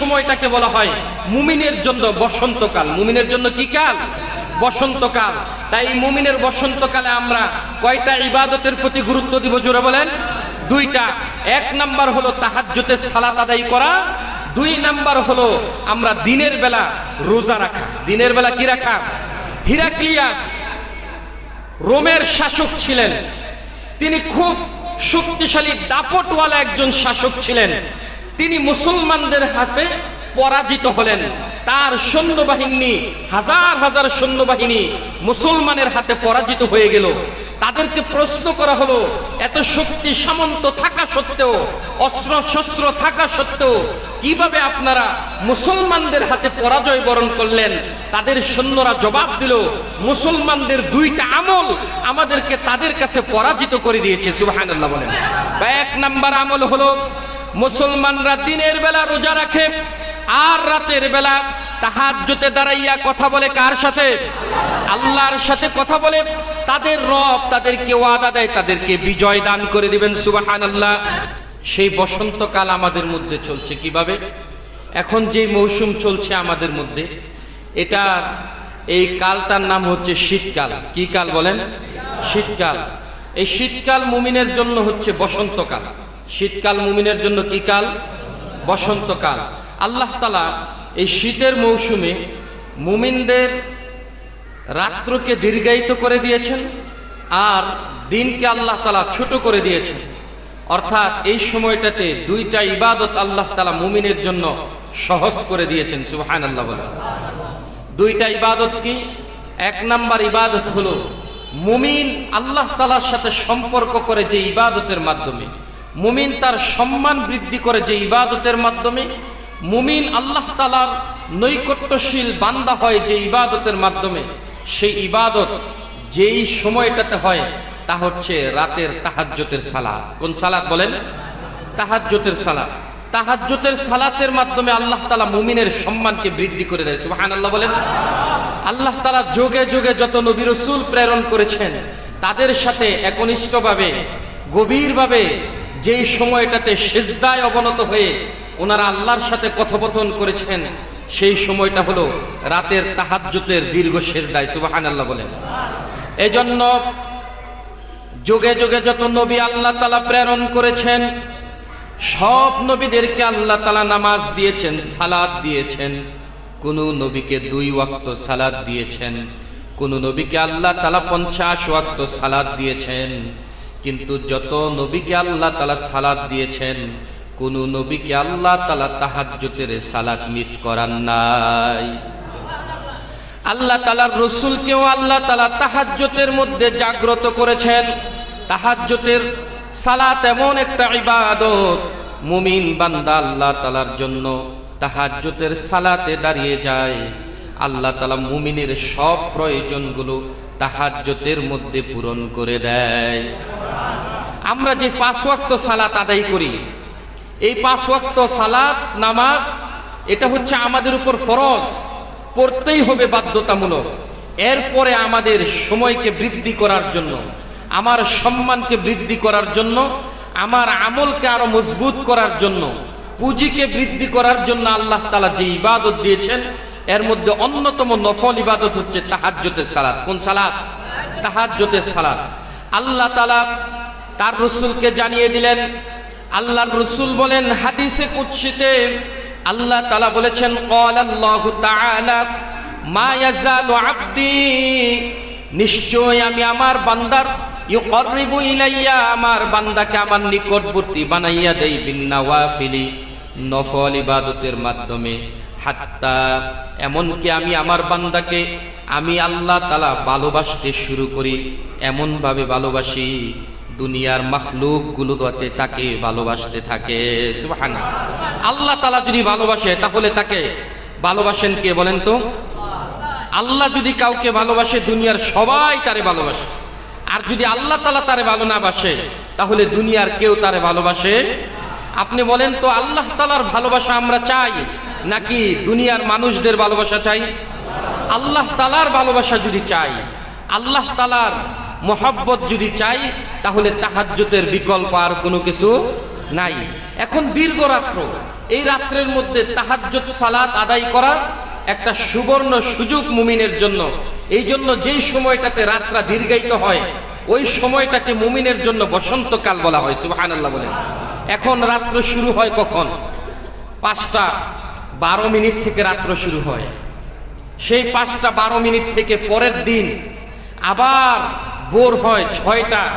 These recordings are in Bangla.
সময়টাকে বলা হয় মুমিনের জন্য বসন্তকাল। মুমিনের জন্য কি কাল? বসন্তকাল। তাই মুমিনের বসন্তকালে আমরা কয়টা ইবাদতের প্রতি গুরুত্ব দিব জোরে বলেন? দুইটা। এক নাম্বার হলো তাহাজ্জুতের সালাত আদায় করা। দুই নাম্বার হলো আমরা দিনের বেলা রোজা রাখা। দিনের বেলা কি রাখা? হিরাক্লিয়াস, রোমের শাসক ছিলেন। তিনি খুব শক্তিশালী দাপটওয়ালা একজন শাসক ছিলেন। তিনি মুসলমানদের হাতে পরাজিত হলেন। তার সৈন্যবাহিনী, হাজার হাজার সৈন্যবাহিনী মুসলমানের হাতে পরাজিত হয়ে গেল। তাদেরকে প্রশ্ন করা হলো, এত শক্তি সামন্ত থাকা সত্ত্বেও, অস্ত্র শস্ত্র থাকা সত্ত্বেও কীভাবে আপনারা মুসলমানদের হাতে পরাজয় বরণ করলেন? তাদের সৈন্যরা জবাব দিল, মুসলমানদের দুইটা আমল আমাদেরকে তাদের কাছে পরাজিত করে দিয়েছে। সুবহানাল্লাহ বলেন। এক নাম্বার আমল হলো মুসলমানরা দিনের বেলা রোজা রাখে, আর রাতের বেলা তাহাজ্জুতে দাঁড়াইয়া কথা বলে কার সাথে? আল্লাহর সাথে কথা বলে। তাদের রব তাদেরকে ওয়াদা দেয়, তাদেরকে বিজয় দান করে দিবেন সুবাহান আল্লাহ সেই বসন্তকাল আমাদের মধ্যে চলছে কীভাবে? এখন যে মৌসুম চলছে আমাদের মধ্যে, এটা এই কালটার নাম হচ্ছে শীতকাল। কি কাল বলেন? শীতকাল। এই শীতকাল মুমিনের জন্য হচ্ছে বসন্তকাল। শীতকাল মুমিনের জন্য কি কাল? বসন্তকাল। আল্লাহ তালা এই শীতের মৌসুমে মুমিনদের রাত্রকে দীর্ঘায়িত করে দিয়েছেন আর দিনকে আল্লাহ তালা ছোট করে দিয়েছেন। অর্থাৎ এই সময়টাতে দুইটা ইবাদত আল্লাহ তালা মুমিনের জন্য সহজ করে দিয়েছেন সুহান আল্লাহ বলে। দুইটা ইবাদত কি? এক নাম্বার ইবাদত হলো মুমিন আল্লাহ তালার সাথে সম্পর্ক করে যে ইবাদতের মাধ্যমে মুমিন তার সম্মান বৃদ্ধি করে যে ইবাদতের মাধ্যমে, মুমিন আল্লাহ তালার নৈকট্যশীল বান্দা হয় যে ইবাদতের মাধ্যমে। সেই ইবাদত যেই সময়টাতে হয়, তা হচ্ছে রাতের তাহাজ্জতের সালাত। কোন সালাত বলেন? তাহাজ্জতের সালাত। তাহাজ্জতের সালাতের মাধ্যমে আল্লাহ তালা মুমিনের সম্মানকে বৃদ্ধি করে দেয়। সুহান আল্লাহ বলেন। আল্লাহ তালা যোগে যোগে যত নবী রসুল প্রেরণ করেছেন, তাদের সাথে একনিষ্ঠভাবে, গভীরভাবে যেই সময়টাতে সেজদায় অবনত হয়ে ওনারা আল্লাহর সাথে কথোপথন করেছেন, সেই সময়টা হলো রাতের তাহাজ্জতের দীর্ঘ সেজদায় সুবাহান আল্লাহ বলেন। এজন্য যুগে যুগে যত নবী আল্লাহ তালা প্রেরণ করেছেন, সব নবীদেরকে আল্লাহ তালা নামাজ দিয়েছেন সালাদ দিয়েছেন। কোন নবীকে দুই ওয়াক্ত সালাদ দিয়েছেন, কোন নবীকে আল্লাহ তালা পঞ্চাশ ওয়াক্ত সালাদ দিয়েছেন। কিন্তু যত নবীকে আল্লাহ তালা সালাদ দিয়েছেন, কোন নবীকে আল্লাহ তালা তাহাজ্জুতের সালাদ মিস করান নাই। আল্লাহ তালার রসুলকেও আল্লাহ তালা তাহাজ্জতের মধ্যে জাগ্রত করেছেন। তাহাজ্জতের সালাত এমন একটা ইবাদত, মুমিন বান্দা আল্লাহ তালার জন্য তাহাজ্জতের সালাতে দাঁড়িয়ে যায়। আল্লাহ তালা মুমিনের সব প্রয়োজনগুলো তাহাজ্জতের মধ্যে পূরণ করে দেয়। আমরা যে পাঁচ ওয়াক্ত সালাত আদায় করি, এই পাঁচ ওয়াক্ত সালাত, নামাজ, এটা হচ্ছে আমাদের উপর ফরজ, পড়তেই হবে বাধ্যতামূলক। এরপরে আমাদের সময়কে বৃদ্ধি করার জন্য, আমার সম্মানকে বৃদ্ধি করার জন্য, আমার আমলকে আরও মজবুত করার জন্য, পুঁজিকে বৃদ্ধি করার জন্য আল্লাহ তালা যে ইবাদত দিয়েছেন এর মধ্যে অন্যতম নফল ইবাদত হচ্ছে তাহাজ্যতের সালাত। কোন সালাত? তাহাজ্যতের সালাত। আল্লাহ তালা তার রসুলকে জানিয়ে দিলেন, আল্লাহর রসুল বলেন হাদিসে কুৎসিতে আল্লাহ তালা বলেছেন আব্দি নিশ্চয় আমি আমার বান্দার, ইউকরিবু ইলাইয়া, আমার বান্দাকে আমার নিকটবর্তী বানাইয়া দেই বিন্নাওয়াফিলি নফল ইবাদতের মাধ্যমে। হাত্তা, এমনকি আমি আমার বান্দাকে, আমি আল্লাহ তালা ভালোবাসতে শুরু করি, এমনভাবে ভালোবাসি, দুনিয়ার মাখলুকগুলো তাকে ভালোবাসতে থাকে আল্লাহ তালা যদি ভালোবাসে, তাহলে তাকে ভালোবাসেন কে বলেন তো? আল্লাহ যদি কাউকে ভালোবাসে, দুনিয়ার সবাই তারে ভালোবাসে। আর যদি আল্লাহ তালা তারে ভালো না বাসে, তাহলে দুনিয়ার কেউ তারে ভালোবাসে? আপনি বলেন তো, আল্লাহ তালার ভালোবাসা আমরা চাই। নাকি দুনিয়ার মানুষদের ভালোবাসা চাই? আল্লাহ তালার ভালোবাসা যদি চাই, আল্লাহ তালার মোহাব্বত যদি চাই, তাহলে তাহাজ্জতের বিকল্প আর কোনো কিছু নাই। এখন দীর্ঘ রাত্র, এই রাত্রের মধ্যে তাহাজ্জুদ, সালাত আদায় করা একটা সুবর্ণ সুযোগ মুমিনের জন্য, এই জন্য যেই সময়টাতে রাতটা দীর্ঘায়িত হয়, ওই সময়টাকে মুমিনের জন্য বসন্তকাল বলা হয়, সুবহানাল্লাহ বলেন এখন রাত্র শুরু হয় কখন? পাঁচটা বারো মিনিট থেকে রাত্র শুরু হয়। সেই পাঁচটা বারো মিনিট থেকে পরের দিন আবার বোর হয় ছয়টা,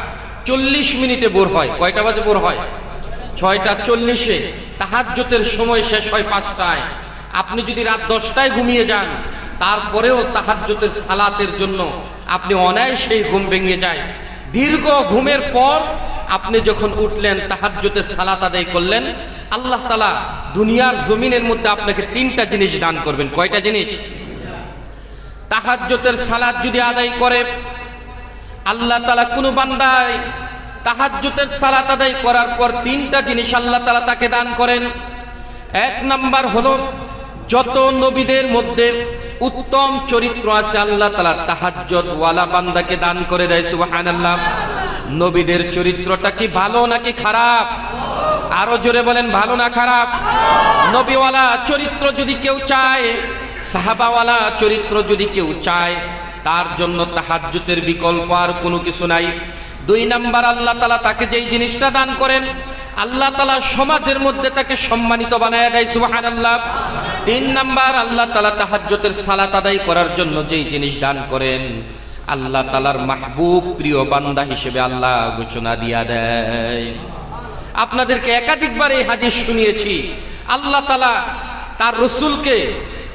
চল্লিশ মিনিটে বোর হয়। কয়টা বাজে বোর হয়? ছয়টা চল্লিশে। তাহাজ্জতের সময় শেষ হয় পাঁচটায়। আপনি যদি রাত দশটায় ঘুমিয়ে যান, তারপরেও তাহাজ্জতের সালাতের জন্য আপনি অনায়াসেই ঘুম ভেঙে যায়। দীর্ঘ ঘুমের পর আপনি যখন উঠলেন তাহাজ্জতের সালাত আদায় করলেন, আল্লাহ তালা দুনিয়ার জমিনের মধ্যে আপনাকে তিনটা জিনিস দান করবেন। কয়টা জিনিস? তাহাজ্জতের সালাত যদি আদায় করে, আল্লাহ তালা কোনো বান্দায় তাহাজ্জতের সালাত আদায় করার পর তিনটা জিনিস আল্লাহ তালা তাকে দান করেন। এক নাম্বার হল, যত নবীদের মধ্যে উত্তম চরিত্র আছে, আল্লাহ তালা তাহাজ্জত ওয়ালা বান্দাকে দান করে দেয় সুবাহান আল্লাহ নবীদের চরিত্রটা কি ভালো নাকি খারাপ? আরও জোরে বলেন, ভালো না খারাপ? নবীওয়ালা চরিত্র যদি কেউ চায়, সাহাবাওয়ালা চরিত্র যদি কেউ চায়, তার জন্য তাহাজ্জুতের বিকল্প আর কোনো কিছু নাই। দুই নাম্বার, আল্লাহ তালা তাকে যেই জিনিসটা দান করেন, আল্লাহ তালা সমাজের মধ্যে তাকে সম্মানিত বানায় দেয় সুবাহান আল্লাহ তিন নাম্বার, আল্লাহ তালা তাহাজ্জতের সালাত আদায় করার জন্য যেই জিনিস দান করেন আল্লাহ তালার মাহবুব প্রিয় বান্দা হিসেবে আল্লাহ ঘোষণা দিয়া দেয়। আপনাদেরকে একাধিকবার এই হাদিস শুনিয়েছি। আল্লাহ তালা তার রসুলকে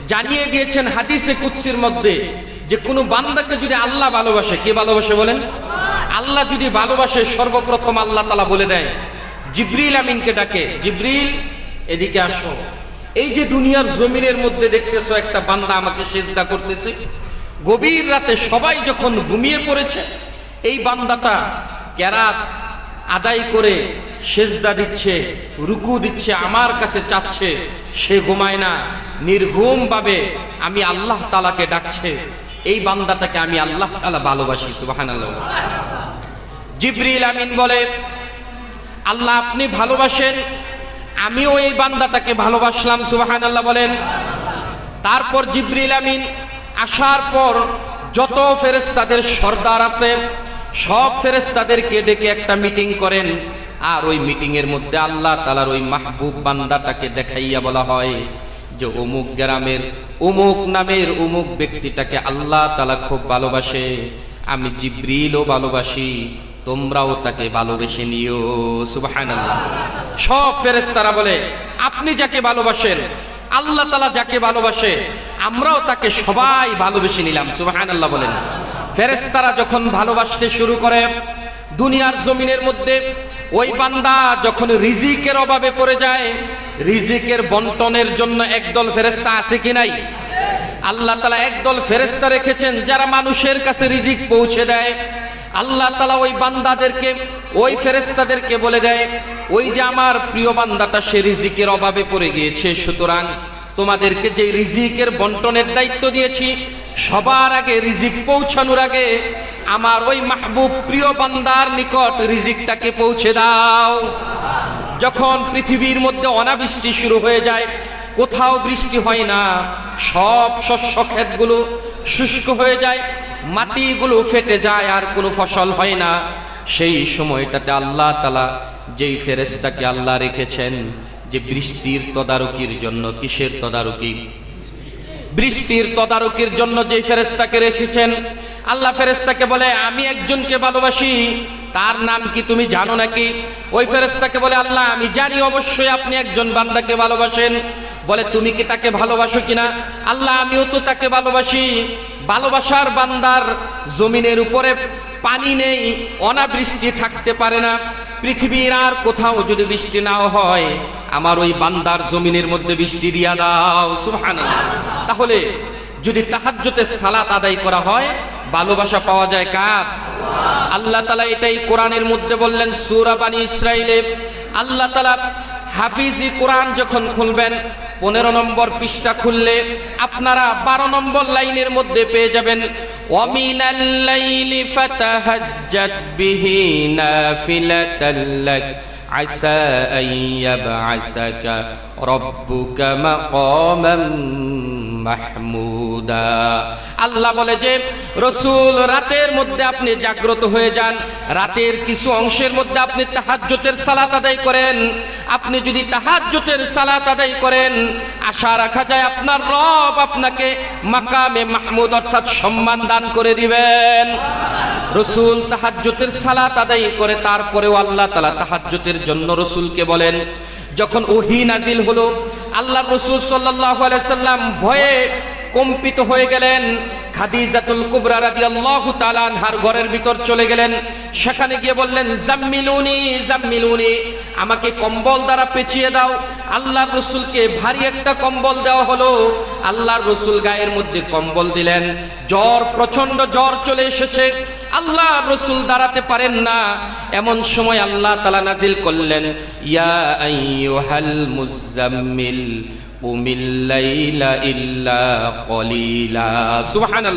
জানিয়ে দিয়েছেন হাদিসে কুৎসির মধ্যে যে কোনো বান্দাকে যদি আল্লাহ ভালোবাসে, কে ভালোবাসে বলেন? আল্লাহ যদি ভালোবাসে, সর্বপ্রথম আল্লাহ তালা বলে দেয়, জিব্রিল আমিনকে ডাকে। জিব্রিল, এদিকে আসো। এই যে দুনিয়ার জমিনের মধ্যে দেখতেছো একটা বান্দা আমাকে সেজদা করতেছে গভীর রাতে সবাই যখন ঘুমিয়ে পড়েছে, এই বান্দাটা ক্যারাত আদায় করে সেজদা দিচ্ছে, রুকু দিচ্ছে, আমার কাছে চাচ্ছে, সে ঘুমায় না। নির্ঘুম ভাবে আমি আল্লাহ তালাকে ডাকছে, এই বান্দাটাকে আমি আল্লাহ তালা ভালোবাসি সুবাহান জিব্রিল আমিন বলে, আল্লাহ আপনি ভালোবাসেন, আমিও এই বান্দাটাকে ভালোবাসলাম সুবাহান আল্লাহ বলেন। তারপর জিব্রিল আমিন আসার পর যত ফেরেস্তাদের সর্দার আছে, সব ফেরেস্তাদেরকে ডেকে একটা মিটিং করেন। আর ওই মিটিং এর মধ্যে আল্লাহ তালার ওই মাহবুব বান্দাটাকে দেখাইয়া বলা হয় যে অমুক গ্রামের অমুক নামের অমুক ব্যক্তিটাকে আল্লাহ তালা খুব ভালোবাসে। আমি জিব্রিলও ভালোবাসি, তোমরাও তাকে ভালোবেসে নিও। সুবাহান সব ফেরেস্তারা বলে, আপনি যাকে ভালোবাসেন, আল্লাহ তালা যাকে ভালোবাসে আমরাও তাকে সবাই ভালোবেসে নিলাম সুবাহান আল্লাহ বলেন। ফেরেস্তারা যখন ভালোবাসতে শুরু করে, দুনিয়ার জমিনের মধ্যে, ওই বান্দা যখন রিজিকের অভাবে পড়ে যায়, রিজিকের বন্টনের জন্য একদল ফেরেস্তা আছে কি নাই? আল্লাহ তালা একদল ফেরেস্তা রেখেছেন, যারা মানুষের কাছে রিজিক পৌঁছে দেয়। আল্লাহ তালা ওই বান্দাদেরকে, ওই ফেরেস্তাদেরকে বলে দেয়, ওই যে আমার প্রিয় বান্দাটা, সে রিজিকের অভাবে পড়ে গিয়েছে, সুতরাং তোমাদেরকে যে রিজিকের বন্টনের দায়িত্ব দিয়েছি, সবার আগে রিজিক পৌঁছানোর আগে আমার ওই মাহবুব প্রিয় বান্দার নিকট রিজিকটাকে পৌঁছে দাও। যখন পৃথিবীর মধ্যে অনাবৃষ্টি শুরু হয়ে যায়, কোথাও বৃষ্টি হয় না, সব শস্য ক্ষেতগুলো শুষ্ক হয়ে যায়, মাটিগুলো ফেটে যায়, আর কোনো ফসল হয় না। সেই সময়টাতে আল্লাহ তালা যেই ফেরেস্তাকে আল্লাহ রেখেছেন যে বৃষ্টির তদারকির জন্য, কিসের তদারকি? বৃষ্টির তদারকির জন্য যে ফেরেস্তাকে রেখেছেন, আল্লাহ ফেরেস্তাকে বলে, আমি একজনকে ভালোবাসি, তার নাম কি তুমি জানো নাকি? ওই ফেরেস্তাকে বলে, আল্লাহ, আমি জানি, অবশ্যই আপনি একজন বান্দাকে ভালোবাসেন। বলে, তুমি কি তাকে ভালোবাসো কিনা? আল্লাহ, আমিও তো তাকে ভালোবাসি। ভালোবাসার বান্দার জমিনের উপরে পানি নেই, অনাবৃষ্টি থাকতে পারে না। পৃথিবীর আর কোথাও যদি বৃষ্টি নাও হয়, আমার ওই বান্দার জমিনের মধ্যে বৃষ্টি দিয়া দাও সুহান তাহলে যদি তাহাজ্জুতে সালাত আদায় করা হয়, ভালোবাসা পাওয়া যায় কার? আল্লাহ তালা এটাই কোরআনের মধ্যে বললেন, সূরা বানী ইসরাইলে আল্লাহ তালা হাফিজি কোরআন যখন খুলবেন পনেরো নম্বর পৃষ্ঠা খুললে আপনারা বারো নম্বর লাইনের মধ্যে পেয়ে যাবেন ومن الليل فتهجد به نافلة لك عسى أن يبعثك ربك مقاما মাহমুদা। আল্লাহ বলে যে, রসুল, রাতের মধ্যে আপনি জাগ্রত হয়ে যান। রাতের কিছু অংশের মধ্যে আপনি তাহাজ্জতের সালাত আদায় করেন। আপনি যদি তাহাজ্জতের সালাত আদায় করেন, আশা রাখা যায় আপনার রব আপনাকে মাকামে মাহমুদ অর্থাৎ সম্মান দান করে দিবেন। রসুল তাহাজ্জতের সালাত আদায় করে, তারপরেও আল্লাহ তালা তাহাজ্জতের জন্য রসুলকে বলেন যখন ওহি নাজিল হলো, আল্লাহ রসুল সাল্লাহ সাল্লাম ভয়ে কম্পিত হয়ে গেলেন। খাদিজাতুল কুবরা রাদিয়াল্লাহু তাআলা আনহার ঘরের ভিতর চলে গেলেন। সেখানে গিয়ে বললেন, জাম্মিলুনি জাম্মিলুনি, আমাকে কম্বল দ্বারা পেঁচিয়ে দাও। আল্লাহর রসুলকে ভারী একটা কম্বল দেওয়া হলো। আল্লাহর রসুল গায়ের মধ্যে কম্বল দিলেন। জ্বর প্রচণ্ড জ্বর চলে এসেছে। আল্লাহ রসুল দাঁড়াতে পারেন না। এমন সময় আল্লাহ তালা নাজিল করলেন মুজাম্মিল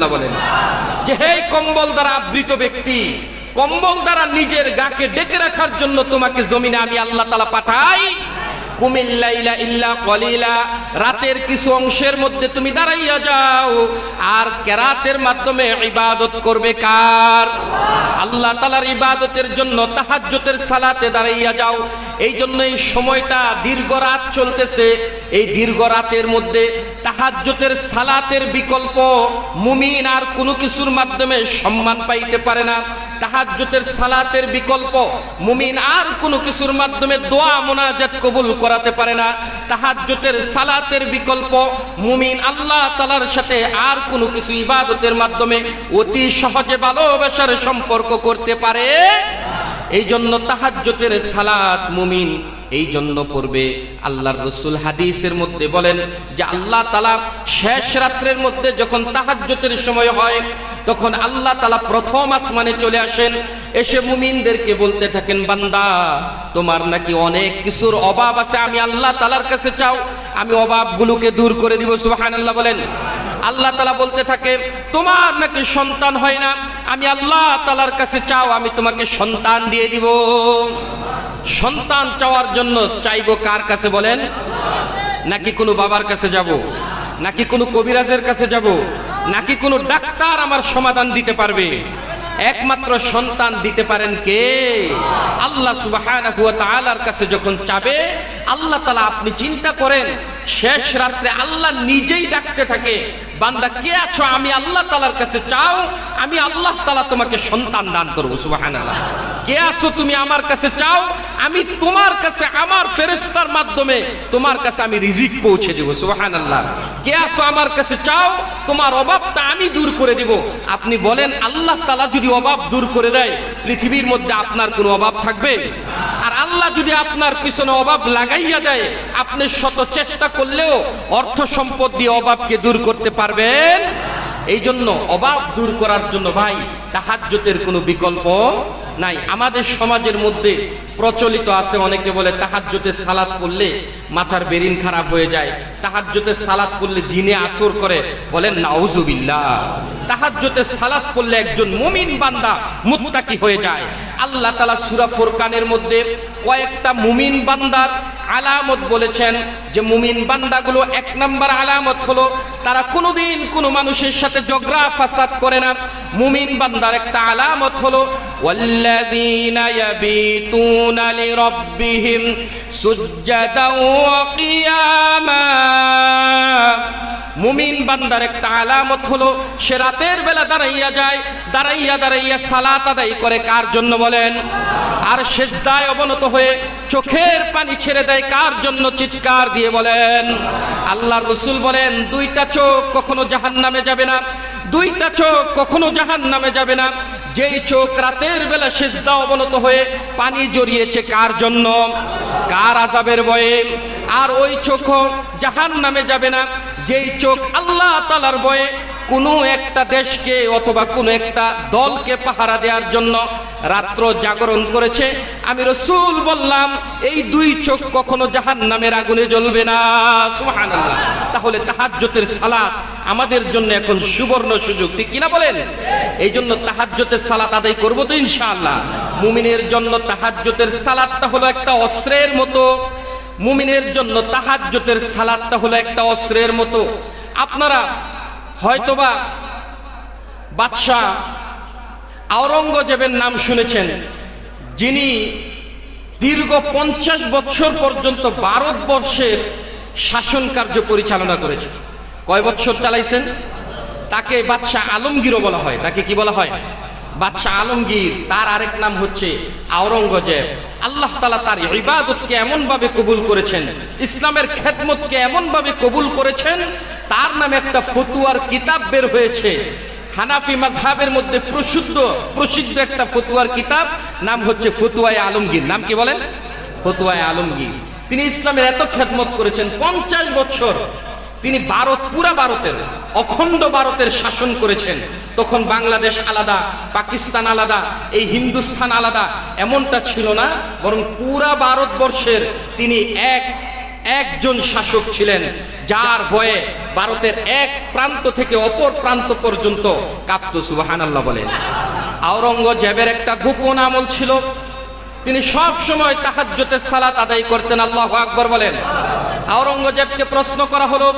বলেন। কম্বল দ্বারা আবৃত ব্যক্তি, কম্বল দ্বারা নিজের গাকে ডেকে রাখার জন্য তোমাকে জমিনে আমি আল্লাহ তালা পাঠাই। কুমিল্লাইলা ইল্লা কলিলা। রাতের কিছু অংশের মধ্যে তুমি দাঁড়াইয়া যাও। আর কেরাতের মাধ্যমে ইবাদত করবে কার? আল্লাহ তালার ইবাদতের জন্য তাহাজ্জতের সালাতে দাঁড়াইয়া যাও। এই জন্য এই সময়টা দীর্ঘ রাত চলতেছে। এই দীর্ঘ রাতের মধ্যে তাহাজ্জতের সালাতের বিকল্প মুমিন আর কোনো কিছুর মাধ্যমে সম্মান পাইতে পারে না। তাহাজ্জতের সালাতের বিকল্প মুমিন আর কোনো কিছুর মাধ্যমে দোয়া মোনাজাত কবুল করাতে পারে না। তাহাজ্জতের সালাতের বিকল্প মুমিন আল্লাহ তালার সাথে আর কোনো কিছু ইবাদতের মাধ্যমে অতি সহজে ভালোবাসার সম্পর্ক করতে পারে। এই জন্য তাহাজ্জতের সালাত মুমিন এই জন্য পড়বে আল্লাহর রসুল হাদিসের মধ্যে বলেন যে আল্লাহ তালা শেষ রাত্রের মধ্যে যখন তাহাজ্জতের সময় হয়, তখন আল্লাহ তালা প্রথম আসমানে চলে আসেন। এসে মুমিনদেরকে বলতে থাকেন, বান্দা, তোমার নাকি অনেক কিছুর অভাব আছে। আমি আল্লাহ তালার কাছে চাও, আমি অভাবগুলোকে দূর করে দিব। সুবাহান আল্লাহ বলেন। আল্লাহ তালা বলতে থাকে, তোমার নাকি সন্তান হয় না। আমি আল্লাহ তালার কাছে চাও, আমি তোমাকে সন্তান দিয়ে দিব। সন্তান চাওয়ার জন্য চাইব কার কাছে বলেন? নাকি কোনো বাবার কাছে যাব? নাকি কোনো কবিরাজের কাছে যাব? নাকি কোনো ডাক্তার আমার সমাধান দিতে পারবে? একমাত্র সন্তান দিতে পারেন কে? আল্লাহ সুবাহ কাছে যখন চাবে, আল্লাহ তালা আপনি চিন্তা করেন শেষ রাত্রে আল্লাহ নিজেই ডাকতে থাকে, বান্দা, কে আছো? আমি আল্লাহ তাআলার কাছে চাও, আমি আল্লাহ তালা তোমাকে সন্তান দান করব, সুবহানাল্লাহ। কে আছো? তুমি আমার কাছে চাও, আমি তোমার কাছে, আমার ফেরেশতার মাধ্যমে তোমার কাছে আমি রিজিক পৌঁছে দেব, সুবহানাল্লাহ। কে আছো? আমার কাছে চাও, তোমার অভাবটা আমি দূর করে দিব। আপনি বলেন, আল্লাহ তালা যদি অভাব দূর করে দেয়, পৃথিবীর মধ্যে আপনার কোনো অভাব থাকবে? আল্লাহ যদি আপনার পিছনে অভাব লাগাইয়া দেয়, আপনি শত চেষ্টা করলেও অর্থ সম্পদ দিয়ে অভাবকে দূর করতে পারবেন। এই জন্য অভাব দূর করার জন্য ভাই তাহাজ্জতের কোনো বিকল্প নাই। আমাদের সমাজের মধ্যে প্রচলিত আছে, অনেকে বলে তাহাজ্জতের সালাত করলে মাথার বেরিন খারাপ হয়ে যায়। তাহাজ্জতের সালাত করলে জিনে আসর করে, বলেন, নাউজুবিল্লাহ। তাহাজ্জতের সালাত করলে একজন মুমিন বান্দা মুত্তাকি হয়ে যায়। আল্লাহ তাআলা সূরা ফুরকানের মধ্যে কয়েকটা মুমিন বান্দার আলামত বলেছেন যে মুমিন বান্দাগুলো এক নাম্বার আলামত হলো, তারা কোনোদিন কোনো মানুষের সাথে ঝগড়া, ফাসাদ করে না। মুমিন বান্দার একটা আলামত হলো মুমিন বান্দার একটা আলামত হলো, সে রাতের বেলা দাঁড়াইয়া যায়, দাঁড়াইয়া দাঁড়াইয়া সালাত আদায় করে কার জন্য বলেন? আর সেজদায় অবনত হয়ে চোখের পানি ছেড়ে দেয় কার জন্য চিৎকার দিয়ে বলেন? আল্লাহর রসুল বলেন, দুইটা চোখ কখনো জাহান নামে যাবে না দুইটা চোখ কখনো জাহান নামে যাবে না। যেই চোখ রাতের বেলা সেজদা অবনত হয়ে পানি জড়িয়েছে কার জন্য? কার আজাবের বয়ে আর ওই চোখ জাহান নামে যাবে না। যেই চোখ আল্লাহ তালার বয়ে কোনো একটা দেশকে অথবা কোনো একটা দলকে পাহারা দেওয়ার জন্য রাত্র জাগরণ করেছে। আমি রসুল বললাম, এই দুই চোখ কখনো জাহান নামের আগুনে জ্বলবে না। সুবহানাল্লাহ। তাহলে তাহাজ্জতের সালাত আমাদের জন্য এখন সুবর্ণ সুযোগ, ঠিক কিনা বলেন? এই জন্য তাহাজ্জতের সালাত আদায় করব তো ইনশাআল্লাহ। মুমিনের জন্য তাহাজ্জতের সালাতটা হলো একটা অস্ত্রের মতো। মুমিনের জন্য তাহাজ্জতের সালাতটা হলো একটা অস্ত্রের মতো। আপনারা হয়তোবা বাদশাহ আওরঙ্গজেবের নাম শুনেছেন, যিনি দীর্ঘ পঞ্চাশ বছর পর্যন্ত ভারতবর্ষের শাসন কার্য পরিচালনা করেছেন। কয় বছর চালাইছেন? তাকে বাদশাহ আলমগীরও বলা হয়। তাকে কি বলা হয়? বাদশাহ আলমগীর, তার আরেক নাম হচ্ছে আওরঙ্গজেব। আল্লাহ তালা তার ইবাদতকে এমনভাবে কবুল করেছেন, ইসলামের খেদমতকে এমনভাবে কবুল করেছেন, তার নামে একটা ফতুয়ার কিতাব বের হয়েছে। হানাফি মাযহাবের মধ্যে প্রসিদ্ধ প্রসিদ্ধ একটা ফতুয়ার কিতাব, নাম হচ্ছে ফতুয়ায় আলমগীর। নাম কি বলেন? ফতুয়ায় আলমগীর। তিনি ইসলামের এত খেদমত করেছেন, পঞ্চাশ বছর। তিনি ভারত, পুরা ভারতের। অখণ্ড ভারতের শাসন করেছেন, তখন বাংলাদেশ আলাদা, পাকিস্তান আলাদা, এই হিন্দুস্থান আলাদা, এমনটা ছিল না, বরং পুরা ভারতবর্ষের তিনি এক, একজন শাসক ছিলেন, যার ভয়ে ভারতের এক প্রান্ত থেকে অপর প্রান্ত পর্যন্ত কাঁপত সুবাহান আল্লাহ বলেন। আওরঙ্গজেবের একটা গোপন আমল ছিল, তিনি সব সময় তাহাজ্জতের সালাত আদায় করতেন, আল্লাহ আকবর বলেন। আওরঙ্গজেবকে প্রশ্ন করা হলো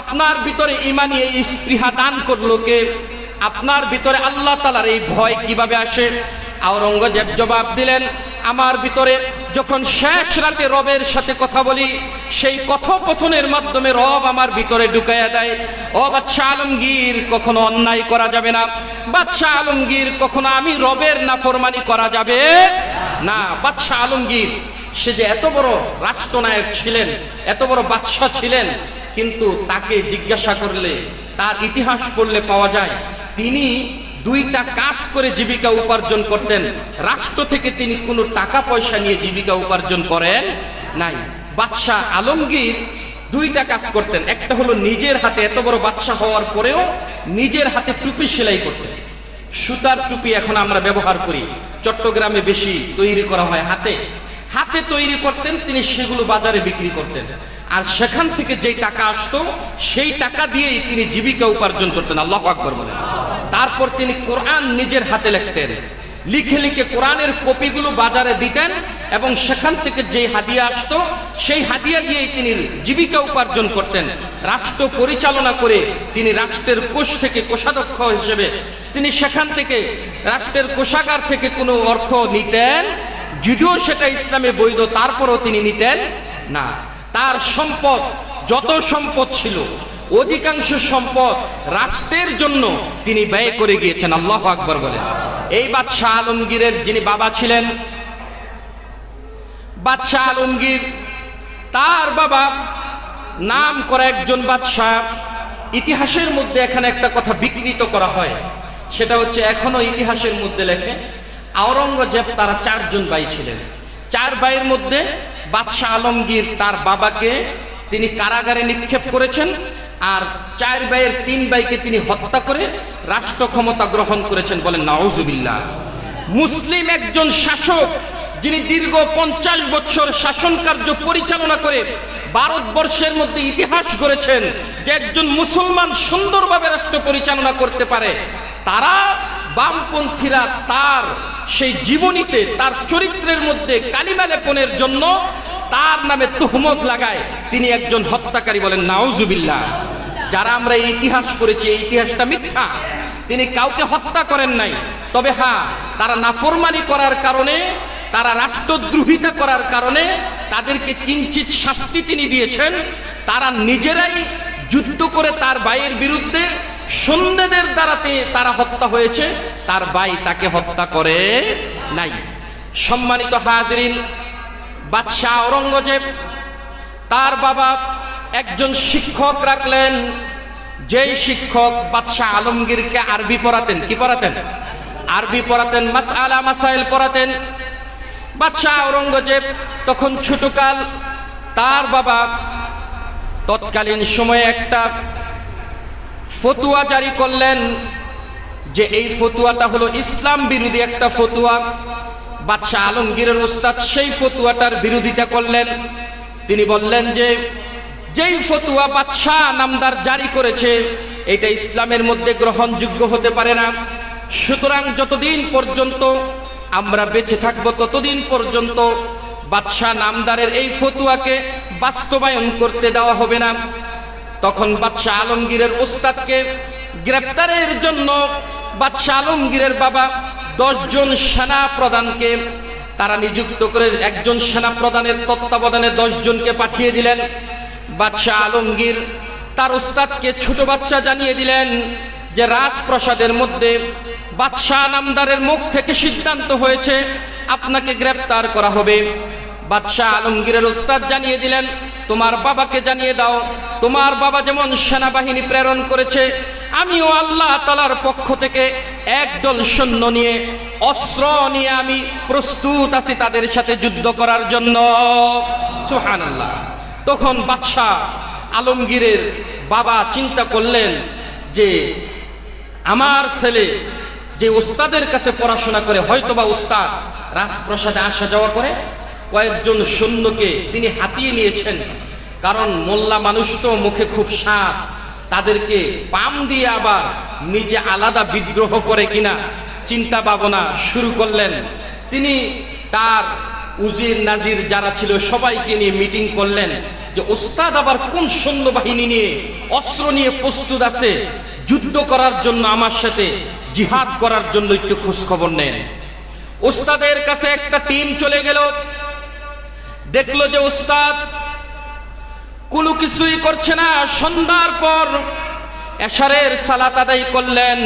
আপনার ভিতরে ইমানি এই স্পৃহা দান করল কে? আপনার ভিতরে আল্লাহ তালার এই ভয় কীভাবে আসে? আওরঙ্গজেব জবাব দিলেন, আমার ভিতরে যখন শেষ রাতে রবের সাথে কথা বলি, সেই কথোপথনের মাধ্যমে রব আমার ভিতরে ঢুকাইয়া দেয়। ও বাচ্চা আলমগীর, কখনো অন্যায় করা যাবে না। বাচ্চা আলমগীর, কখনো আমি রবের নাফরমানি করা যাবে না। বাচ্চা আলমগীর, সে যে এত বড় রাষ্ট্রনায়ক ছিলেন, এত বড় বাদশাহ ছিলেন কিন্তু তাকে জিজ্ঞাসা করলে, তার ইতিহাস পড়লে পাওয়া যায়, তিনি দুইটা কাজ করে জীবিকা উপার্জন করতেন। রাষ্ট্র থেকে তিনি কোনো টাকা পয়সা নিয়ে জীবিকা উপার্জন করেন নাই। বাদশাহ আলমগীর দুইটা কাজ করতেন। একটা হলো নিজের হাতে এত বড় বাদশাহ হওয়ার পরেও নিজের হাতে টুপি সেলাই করতেন। সুতার টুপি এখন আমরা ব্যবহার করি। চট্টগ্রামে বেশি তৈরি করা হয় হাতে। হাতে তৈরি করতেন, তিনি সেগুলো বাজারে বিক্রি করতেন। আর সেখান থেকে যেই টাকা আসতো, সেই টাকা দিয়েই তিনি জীবিকা উপার্জন করতেন। আল্লাহ আকবর বলেন। তারপর তিনি কোরআন নিজের হাতে লিখতেন। লিখে লিখে কোরআনের কপিগুলো বাজারে দিতেন এবং সেখান থেকে যেই হাদিয়া আসতো, সেই হাদিয়া দিয়েই তিনি জীবিকা উপার্জন করতেন। রাষ্ট্র পরিচালনা করে তিনি রাষ্ট্রের কোষ থেকে কোষাধ্যক্ষ হিসেবে তিনি সেখান থেকে রাষ্ট্রের কোষাগার থেকে কোনো অর্থ নিতেন, যদিও সেটা ইসলামে বৈধ, তারপরও তিনি নিতেন না। তার সম্পদ, যত সম্পদ ছিল, অধিকাংশ সম্পদ রাষ্ট্রের জন্য তিনি ব্যয় করে গিয়েছেন। আল্লাহ আকবর বলেন। এই বাদশাহ আলমগীরের যিনি বাবা ছিলেন, বাদশাহ আলমগীর, তার বাবা নাম করা একজন বাদশাহ, ইতিহাসের মধ্যে এখানে একটা কথা বিকৃত করা হয়। সেটা হচ্ছে, এখনও ইতিহাসের মধ্যে লেখে, আওরঙ্গজেব তারা চারজন ভাই ছিলেন। চার ভাইয়ের মধ্যে বাদশাহ আলমগীর তার বাবাকে তিনি কারাগারে নিক্ষেপ করেছেন আর চার ভাইয়ের তিন ভাইকে তিনি হত্যা করে রাষ্ট্র ক্ষমতা গ্রহণ করেছেন বলেন নাউজুবিল্লাহ। মুসলিম একজন শাসক যিনি দীর্ঘ পঞ্চাশ বছর শাসন কার্য পরিচালনা করে ভারতবর্ষের মধ্যে ইতিহাস গড়েছেন, যে একজন মুসলমান সুন্দরভাবে রাষ্ট্র পরিচালনা করতে পারে, তারা বামপন্থীরা তার সেই জীবনীতে তার চরিত্রের মধ্যে কালিমা লেপনের জন্য তার নামে তুহমত লাগায়। তিনি একজন হত্যাকারী বলেন, নাউজুবিল্লাহ, যারা আমরা এই ইতিহাস পড়েছি, এই ইতিহাসটা মিথ্যা। তিনি কাউকে হত্যা করেন নাই। তবে হ্যাঁ তারা নাফরমানি করার কারণে, তারা রাষ্ট্রদ্রোহিতা করার কারণে তাদেরকে কিঞ্চিত শাস্তি তিনি দিয়েছেন। তারা নিজেরাই যুদ্ধ করে তার ভাইয়ের বিরুদ্ধে সৈন্যদের দ্বারাতে তারা হত্যা হয়েছে, তার ভাই তাকে হত্যা করে নাই। সম্মানিত হাজরিন, বাদশাহ ঔরঙ্গজেব, তার বাবা একজন শিক্ষক রাখলেন, যেই শিক্ষক বাদশাহ আলমগীরকে আরবি পড়াতেন, কি পড়াতেন? আরবি পড়াতেন, মাসআলা মাসাইল পড়াতেন। বাদশাহ ঔরঙ্গজেব তখন ছোটকাল, তার বাবা তৎকালীন সময়ে একটা ফতুয়া জারি করলেন যে এই ফতুয়াটা হলো ইসলাম বিরোধী একটা ফতুয়া। বাদশাহ আলমগীরের ওস্তাদ সেই ফতুয়াটার বিরোধিতা করলেন। তিনি বললেন যে, যেই ফতুয়া বাদশাহ নামদার জারি করেছে, এটা ইসলামের মধ্যে গ্রহণযোগ্য হতে পারে না। সুতরাং যতদিন পর্যন্ত আমরা বেঁচে থাকব, ততদিন পর্যন্ত বাদশাহ নামদারের এই ফতুয়াকে বাস্তবায়ন করতে দেওয়া হবে না। তখন বাদশাহ আলমগীরের ওস্তাদকে গ্রেপ্তারের জন্য বাদশাহ আলমগীরের বাবা দশজন সেনা প্রধানকে, তারা নিযুক্ত করে একজন সেনা প্রধানের তত্ত্বাবধানে দশজনকে পাঠিয়ে দিলেন। বাদশাহ আলমগীর তার ওস্তাদকে ছোট বাচ্চা জানিয়ে দিলেন যে রাজপ্রাসাদের মধ্যে বাদশাহ নামদারের মুখ থেকে সিদ্ধান্ত হয়েছে, আপনাকে গ্রেপ্তার করা হবে। বাদশাহ আলমগীরের ওস্তাদ জানিয়ে দিলেন, তোমার বাবাকে জানিয়ে দাও, তোমার বাবা যেমন সেনাবাহিনী প্রেরণ করেছে, আমিও আল্লাহ তালার পক্ষ থেকে একদল সৈন্য নিয়ে অস্ত্র নিয়ে আমি প্রস্তুত আছি তাদের সাথে যুদ্ধ করার জন্য। সুহান আল্লাহ তখন বাদশাহ আলমগীরের বাবা চিন্তা করলেন যে, আমার ছেলে যে উস্তাদের কাছে পড়াশোনা করে, হয়তোবা উস্তাদ রাজপ্রাসাদে আসা যাওয়া করে কয়েকজন সৈন্যকে তিনি হাতিয়ে নিয়েছেন। কারণ মোল্লা মানুষ তো মুখে খুব সাপ, তাদেরকে পাম দিয়ে আবার নিজে আলাদা বিদ্রোহ করে কিনা চিন্তা ভাবনা শুরু করলেন। তিনি তার উজির নাজির যারা ছিল সবাইকে নিয়ে মিটিং করলেন যে, ওস্তাদ, আবার কোন সৈন্যবাহিনী নিয়ে অস্ত্র নিয়ে প্রস্তুত আছে? যুদ্ধ করার জন্য আমার সাথে, জিহাদ করার জন্য একটু খোঁজ খবর নেন। ওস্তাদের কাছে একটা টিম চলে গেল। দেখল যে ওস্তাদ কোনো কিছুই করছে না। সন্ধ্যার পর এশারের সালাত আদায় করলেন,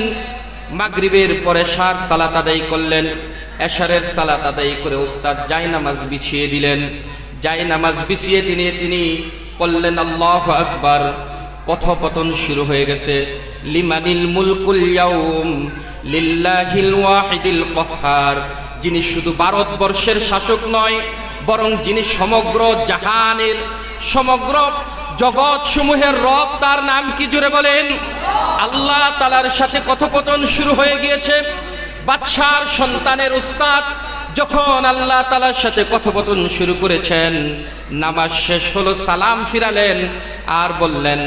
মাগরিবের পরে সার সালাত আদায় করলেন। এশারের সালাত আদায় করে ওস্তাদ জায় নামাজ বিছিয়ে দিলেন। জায় নামাজ বিছিয়ে দিনে তিনি বললেন, আল্লাহ আকবার। কথোপতন শুরু হয়ে গেছে। লিমানিল মুলকুল ইয়াউম লিল্লাহিল ওয়াহিদিল কহার, যিনি শুধু ভারতবর্ষের শাসক নয় বরং যিনি সমগ্র জাহানের, সমগ্র জগৎ সমূহের রব, তার নাম কি জুড়ে বলেন? আল্লাহ তালার সাথে কথোপতন শুরু হয়ে গিয়েছে। বাদশার সন্তানের উস্তাদ যখন আল্লাহ তালার সাথে কথোপতন শুরু করেছেন, নামাজ শেষ হলো, সালাম ফিরালেন আর বললেন,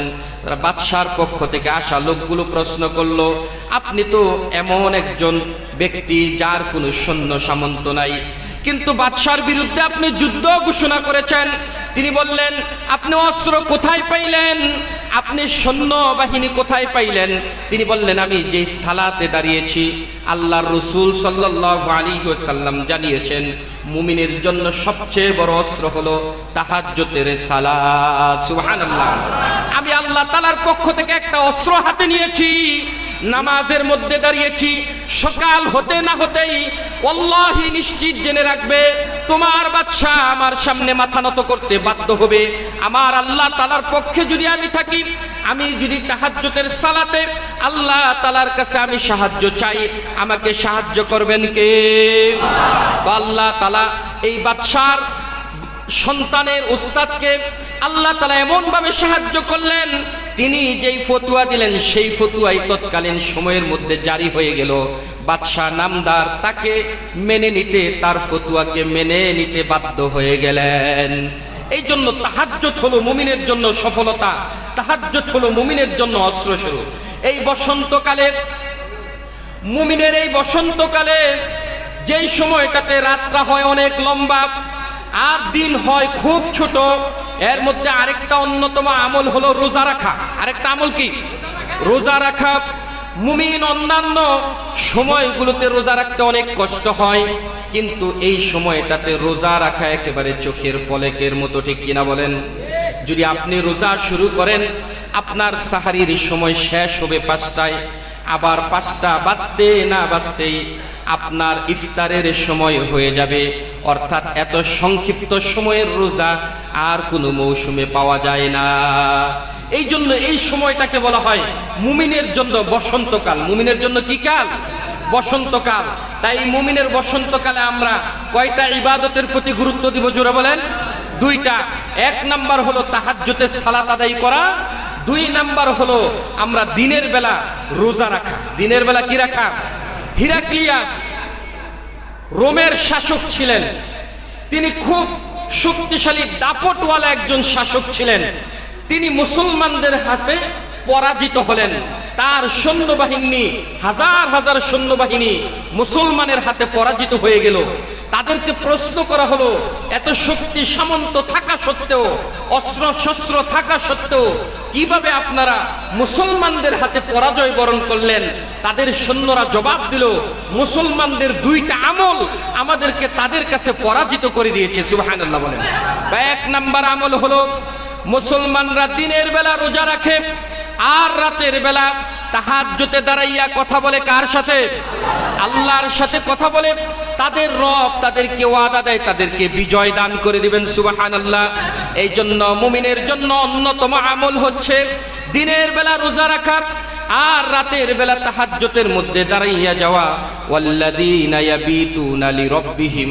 বাদশার পক্ষ থেকে আসা লোকগুলো প্রশ্ন করল, আপনি তো এমন একজন ব্যক্তি যার কোনো সৈন্য সামন্ত নাই। কিন্তু বাদশার বিরুদ্ধে আপনি যুদ্ধ ঘোষণা করেছেন। তিনি বললেন, আপনি অস্ত্র কোথায় পাইলেন? আপনি সৈন্য বাহিনী কোথায় পাইলেন? তিনি বললেন, আমি যে সালাতে দাঁড়িয়েছি, আল্লাহর রসুল সাল্লাহ আলী সাল্লাম জানিয়েছেন, মুমিনের জন্য সবচেয়ে বড় অস্ত্র হলো তাহাজ্জতের সালাত। সুবহানাল্লাহ। আমি আল্লাহ তালার পক্ষ থেকে একটা অস্ত্র হাতে নিয়েছি। নামাজের মধ্যে দাঁড়িয়েছি। সকাল হতে না হতেই অল্লাহি নিশ্চিত জেনে রাখবে, তোমার বাচ্চা আমার সামনে মাথা নত করতে বাধ্য হবে। আমার আল্লাহ তালার পক্ষে যদি আমি থাকি, আমি যদি তাহাজ্জতের সালাতে আল্লাহ তালার কাছে আমি সাহায্য চাই, আমাকে সাহায্য করবেন কে? আল্লাহ তালা এই বাদশার সন্তানের উস্তাদকে আল্লাহ তালা এমন ভাবে সাহায্য করলেন তিনি যেই ফতুয়া দিলেন, সেই ফতুয়াই তৎকালীন সময়ের মধ্যে জারি হয়ে গেল। বাদশাহ নামদার তাকে মেনে নিতে, তার ফতুয়াকে মেনে নিতে বাধ্য হয়ে গেলেন। এই জন্য তাহাজ্জত হলো মুমিনের জন্য সফলতা তাহাজ্জত হলো মুমিনের জন্য অস্ত্র স্বরূপ এই বসন্তকালে, মুমিনের এই বসন্তকালে যেই সময়টাতে রাতটা হয় অনেক লম্বা, আর দিন হয় খুব ছোট এর মধ্যে আরেকটা অন্যতম আমল হলো রোজা রাখা। আরেকটা আমল কি? রোজা রাখা মুমিন অন্যান্য সময়গুলোতে রোজা রাখতে অনেক কষ্ট হয়, কিন্তু এই সময়টাতে রোজা রাখা একেবারে চোখের পলেকের মতো, ঠিক কিনা বলেন? যদি আপনি রোজা শুরু করেন, আপনার সাহারির সময় শেষ হবে পাঁচটায়, আবার পাঁচটা বাঁচতে না বাঁচতেই আপনার ইফতারের সময় হয়ে যাবে। অর্থাৎ এত সংক্ষিপ্ত সময়ের রোজা আর কোনো মৌসুমে পাওয়া যায় না। এই জন্য এই সময়টাকে বলা হয় মুমিনের জন্য বসন্তকাল। মুমিনের জন্য কি কাল? বসন্তকাল। তাই মুমিনের বসন্তকালে আমরা কয়টা ইবাদতের প্রতি গুরুত্ব দিব জোরে বলেন? দুইটা। এক নাম্বার হলো তাহাজ্জুতের সালাত আদায় করা। দুই নাম্বার হলো আমরা দিনের বেলা রোজা রাখা। দিনের বেলা কি রাখা? হিরাক্লিয়াস, রোমের শাসক ছিলেন। তিনি খুব শক্তিশালী দাপটওয়ালা একজন শাসক ছিলেন। তিনি মুসলমানদের হাতে পরাজিত হলেন। তার সৈন্যবাহিনী, হাজার হাজার সৈন্যবাহিনী মুসলমানের হাতে পরাজিত হয়ে গেল। তাদেরকে প্রশ্ন করা হলো, এত শক্তি সামন্ত থাকা সত্ত্বেও, অস্ত্র শস্ত্র থাকা সত্ত্বেও কীভাবে আপনারা মুসলমানদের হাতে পরাজয় বরণ করলেন? তাদের সৈন্যরা জবাব দিল, মুসলমানদের দুইটা আমল আমাদেরকে তাদের কাছে পরাজিত করে দিয়েছে বলেন। এক নাম্বার আমল হলো, মুসলমানরা দিনের বেলা রোজা রাখে আর রাতের বেলা তাহার জোতে দাঁড়াইয়া কথা বলে কার সাথে? আল্লাহর সাথে কথা বলে। তাদের রব তাদেরকে ওয়াদা দেয়, তাদেরকে বিজয় দান করে দিবেন সুবাহান আল্লাহ এই জন্য মুমিনের জন্য অন্যতম আমল হচ্ছে দিনের বেলা রোজা রাখা। আর রাতের বেলা তাহাজ্জুতের মধ্যে দাঁড়াইয়া যাওয়া, ওয়াল্লাযীনা ইয়াবিতুনা লিরাব্বিহিম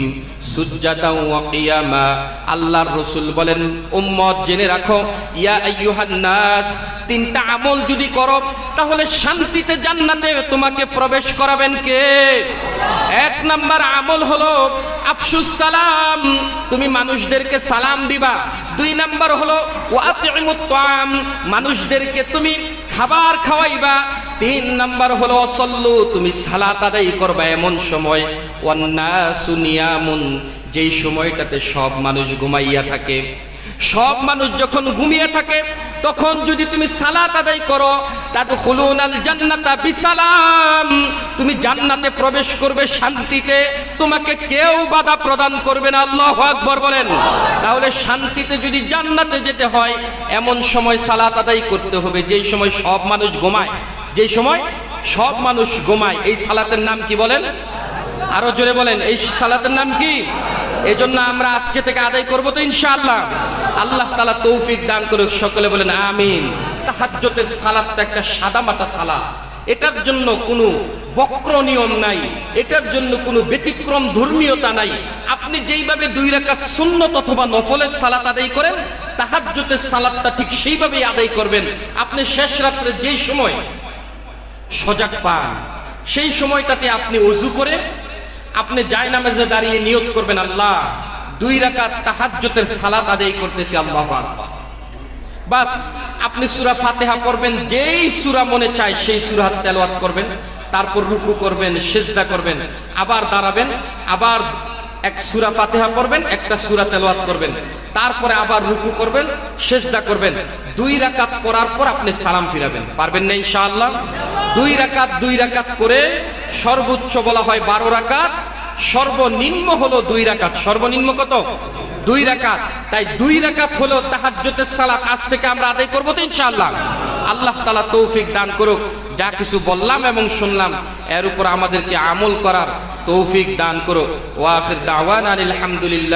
সুজ্জাদাও ওয়া কিয়ামা। আল্লাহর রাসূল বলেন, উম্মত, জেনে রাখো, ইয়া আইয়ুহান নাস, তিনটা আমল যদি করো, তাহলে শান্তিতে জান্নাতে তোমাকে প্রবেশ করাবেন কে? এক নাম্বার আমল হলো, আফসুস সালাম, তুমি মানুষদেরকে সালাম দিবা। দুই নাম্বার হলো ওয়াতিমুত তাম মানুষদেরকে তুমি খাবার খাওয়াইবা। তিন নাম্বার হলো অসল্লু তুমি সালাত আদায় করবা এমন সময়। ওয়ান্নাসু নিয়ামুন, যেই সময়টাতে সব মানুষ ঘুমাইয়া থাকে। সব মানুষ যখন ঘুমিয়ে থাকে, তখন যদি তুমি সালাত আদায় করো তাদ খুলুন আল জান্নাতা বিসালাম। তুমি জান্নাতে প্রবেশ করবে শান্তিতে, তোমাকে কেউ বাধা প্রদান করবে না। আল্লাহ আকবর বলেন। তাহলে শান্তিতে যদি জান্নাতে যেতে হয়, এমন সময় সালাত আদায় করতে হবে, যেই সময় সব মানুষ ঘুমায়। যেই সময় সব মানুষ ঘুমায়, এই সালাতের নাম কি বলেন? আরও জোরে বলেন, এই সালাতের নাম কি? এজন্য আমরা আজকে থেকে আদায় করব তো ইনশাআল্লাহ। আল্লাহ তালা তৌফিক দান করুক, সকলে বলেন আমিন। তাহাজ্জতের সালাদটা একটা সাদা মাটা সালাদ। এটার জন্য কোনো বক্র নিয়ম নাই, এটার জন্য কোনো ব্যতিক্রম ধর্মীয়তা নাই। আপনি যেইভাবে দুই রাকাত সুন্নত অথবা নফলের সালাত আদায় করেন তাহাজ্জতের সালাদটা ঠিক সেইভাবেই আদায় করবেন। আপনি শেষ রাত্রে যেই সময় সজাগ পান, সেই সময়টাতে আপনি অজু করে আপনি জায় নামাজে দাঁড়িয়ে নিয়োগ করবেন আল্লাহ। দুই রাকাত তাহাজ্জতের সালাত আদায় করতেছি আল্লাহ বাস, আপনি সুরা ফাতেহা করবেন যেই সুরা মনে চায় সেই সূরা তেলাওয়াত করবেন, তারপর রুকু করবেন, সেজদা করবেন, আবার দাঁড়াবেন, আবার এক সুরা ফাতেহা করবেন একটা সুরা তেলাওয়াত করবেন, তারপরে আবার রুকু করবেন, সেজদা করবেন, দুই রাকাত করার পর আপনি সালাম ফিরাবেন। পারবেন না ইনশাআল্লাহ? দুই রাকাত দুই রাকাত করে সর্বোচ্চ বলা হয় বারো রাকাত। সর্বনিম্ন হলো দুই রাকাত। সর্বনিম্ন কত? দুই রাকাত। তাই দুই রাকাত হলো তাহাজ্জুদের সালাত আজ থেকে আমরা আদায় করব তো ইনশাআল্লাহ। আল্লাহ তালা তৌফিক দান করুক। যা কিছু বললাম এবং শুনলাম, এর উপর আমাদেরকে আমল করার তৌফিক দান করুক। ওয়াফির দাওয়ান আলহামদুলিল্লাহ